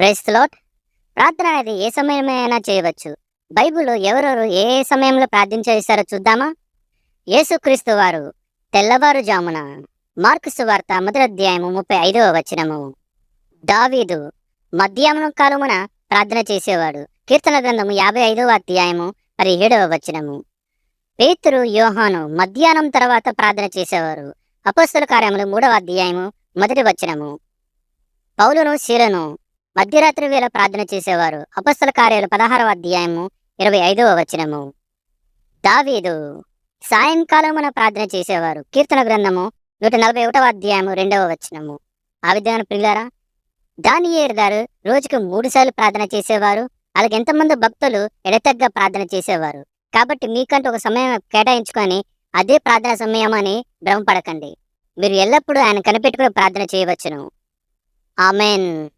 ప్రైస్తలాట్ ప్రార్థన అనేది ఏ సమయమైనా చేయవచ్చు. బైబిల్లో ఎవరెవరు ఏ సమయంలో ప్రార్థన చేస్తారో చూద్దామా? యేసుక్రీస్తు వారు తెల్లవారుజామున మార్కుసు వార్త మొదటి అధ్యాయము ముప్పై ఐదవ వచనము. దావీదు మధ్యాహ్నం కాలమున ప్రార్థన చేసేవాడు. కీర్తన గ్రంథము యాభై ఐదవ అధ్యాయము మరి ఏడవ వచనము. పేతురు యోహాను మధ్యాహ్నం తర్వాత ప్రార్థన చేసేవారు. అపస్తుల కార్యములు మూడవ అధ్యాయము మొదటి వచనము. పౌలును శీలను మధ్యరాత్రి వేళ ప్రార్థన చేసేవారు. అపస్తుల కార్యాలు పదహారవ అధ్యాయము ఇరవై ఐదవ వచనము. దావీదు సాయంకాలమున ప్రార్థన చేసేవారు. కీర్తన గ్రంథము నూట నలభై ఒకటవ అధ్యాయము రెండవ వచనము. ఆ విధంగా ప్రియులారా దానియేరు గారు రోజుకు మూడు సార్లు ప్రార్థన చేసేవారు. అలాగే ఎంతమంది భక్తులు ఎడతగ్గ ప్రార్థన చేసేవారు. కాబట్టి మీకంటూ ఒక సమయం కేటాయించుకొని అదే ప్రార్థన సమయం అని భ్రమపడకండి. మీరు ఎల్లప్పుడూ ఆయన కనిపెట్టుకుని ప్రార్థన చేయవచ్చును. ఆమెన్.